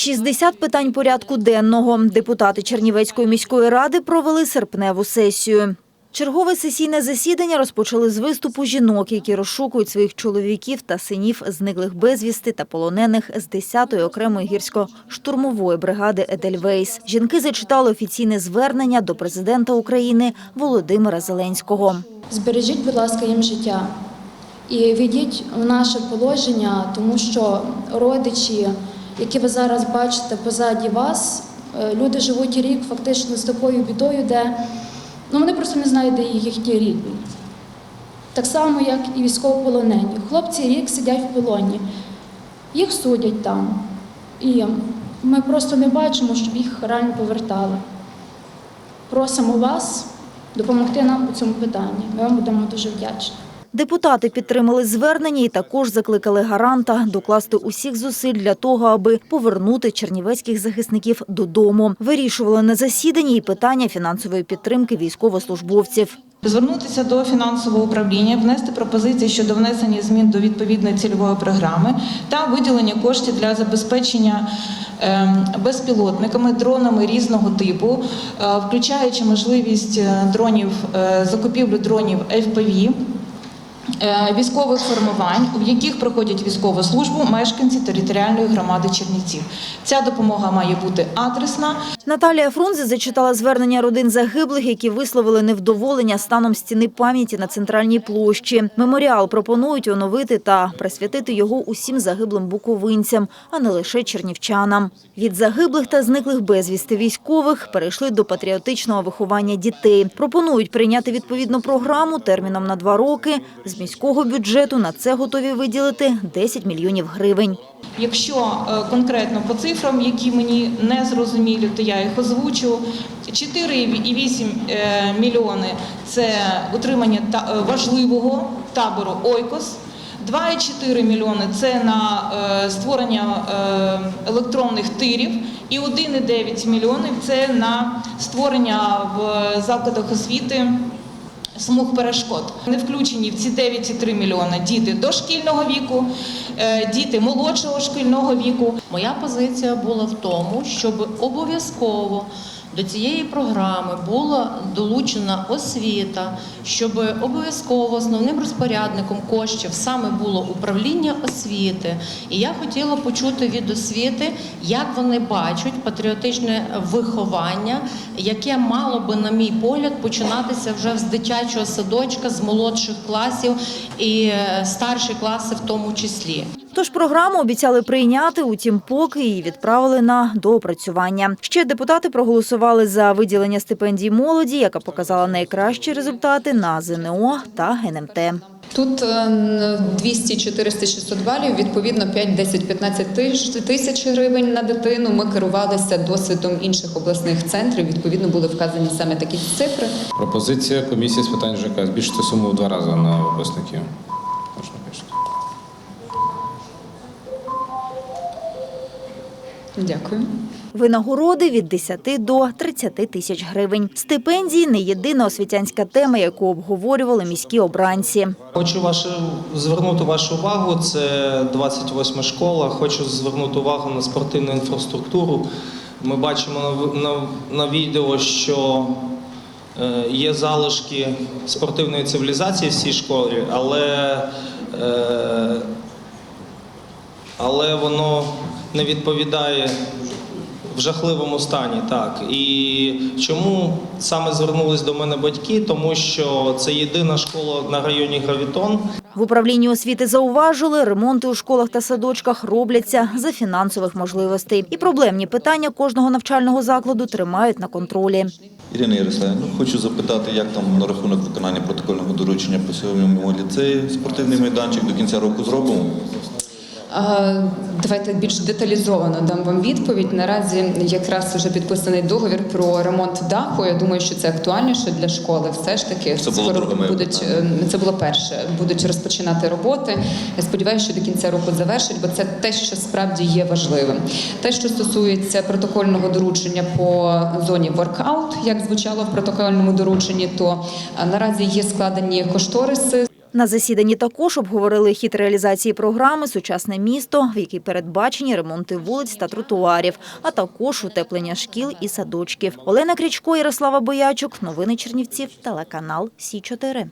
60 питань порядку денного. Депутати Чернівецької міської ради провели серпневу сесію. Чергове сесійне засідання розпочали з виступу жінок, які розшукують своїх чоловіків та синів зниклих безвісти та полонених з 10-ї окремої гірсько-штурмової бригади Едельвейс. Жінки зачитали офіційне звернення до президента України Володимира Зеленського. Збережіть, будь ласка, їм життя і війдіть в наше положення, тому що родичі, які ви зараз бачите позаді вас, е, люди живуть рік фактично з такою бідою, де ну, вони просто не знають, де їхні рідні. Так само, як і військовополонені. Хлопці рік сидять в полоні, їх судять там. І ми просто не бачимо, щоб їх реально повертали. Просимо вас допомогти нам у цьому питанні. Ми вам будемо дуже вдячні. Депутати підтримали звернення і також закликали гаранта докласти усіх зусиль для того, аби повернути чернівецьких захисників додому. Вирішували на засіданні і питання фінансової підтримки військовослужбовців. Звернутися до фінансового управління, внести пропозиції щодо внесення змін до відповідної цільової програми та виділення коштів для забезпечення ем, безпілотниками, дронами різного типу, е, включаючи можливість е, дронів е, закупівлю дронів FPV, військових формувань, в яких проходять військову службу мешканці територіальної громади Чернівців. Ця допомога має бути адресна. Наталія Фрунзе зачитала звернення родин загиблих, які висловили невдоволення станом стіни пам'яті на центральній площі. Меморіал пропонують оновити та присвятити його усім загиблим буковинцям, а не лише чернівчанам. Від загиблих та зниклих безвісти військових перейшли до патріотичного виховання дітей. Пропонують прийняти відповідну програму терміном на два роки. Міського бюджету на це готові виділити 10 мільйонів гривень. Якщо е, конкретно по цифрам, які мені не зрозумілі, то я їх озвучу. 4,8 е, мільйони це утримання е, важливого табору Ойкос. 2,4 мільйони це на створення електронних тирів, і 1,9 мільйонів це на створення в закладах освіти смуг перешкод. Не включені в ці 9,3 мільйона діти дошкільного віку, е, діти молодшого шкільного віку. Моя позиція була в тому, щоб обов'язково до цієї програми була долучена освіта, щоб обов'язково основним розпорядником коштів саме було управління освіти. І я хотіла почути від освіти, як вони бачать патріотичне виховання, яке мало би, на мій погляд, починатися вже з дитячого садочка, з молодших класів і е, старші класи в тому числі. Тож програму обіцяли прийняти, утім, поки її відправили на доопрацювання. Ще депутати проголосували за виділення стипендій молоді, яка показала найкращі результати на ЗНО та ГНМТ. Тут е, 200, 400, 600 балів, відповідно 5, 10, 15 тисяч- тисяч гривень на дитину. Ми керувалися досвідом інших обласних центрів. Відповідно, були вказані саме такі цифри. Пропозиція комісії з питань ЖК збільшити суму в два рази на. Можна пишете. Дякую. Винагороди від 10 до 30 тисяч гривень. Стипендії не єдина освітянська тема, яку обговорювали міські обранці. Хочу вашу звернути вашу увагу. Це 28 школа. Хочу звернути увагу на спортивну інфраструктуру. Ми бачимо на, на, на відео, що е, є залишки спортивної цивілізації в цій школі, але, е, але воно не відповідає в жахливому стані. Так. І чому саме звернулись до мене батьки? Тому що це єдина школа на районі Гравітон. В управлінні освіти зауважили, ремонти у школах та садочках робляться за фінансових можливостей. І проблемні питання кожного навчального закладу тримають на контролі. Ірина Ярославівна, ну, хочу запитати, як там на рахунок виконання протокольного доручення по сьогоднішньому ліцеї. Спортивний майданчик до кінця року зробимо. Давайте більш деталізовано дам вам відповідь. Наразі якраз вже підписаний договір про ремонт даху. Я думаю, що це актуальніше для школи. Все ж таки Це було моє будуть е, це було перше. Будуть розпочинати роботи. Я сподіваюся, що до кінця року завершать, бо це те, що справді є важливим. Те, що стосується протокольного доручення по зоні воркаут, як звучало в протокольному дорученні, то наразі є складені кошториси. На засіданні також обговорили хід реалізації програми Сучасне місто, в якій передбачені ремонти вулиць та тротуарів, а також утеплення шкіл і садочків. Олена Крічко, Ярослава Боячук. Новини Чернівців. Телеканал Сі 4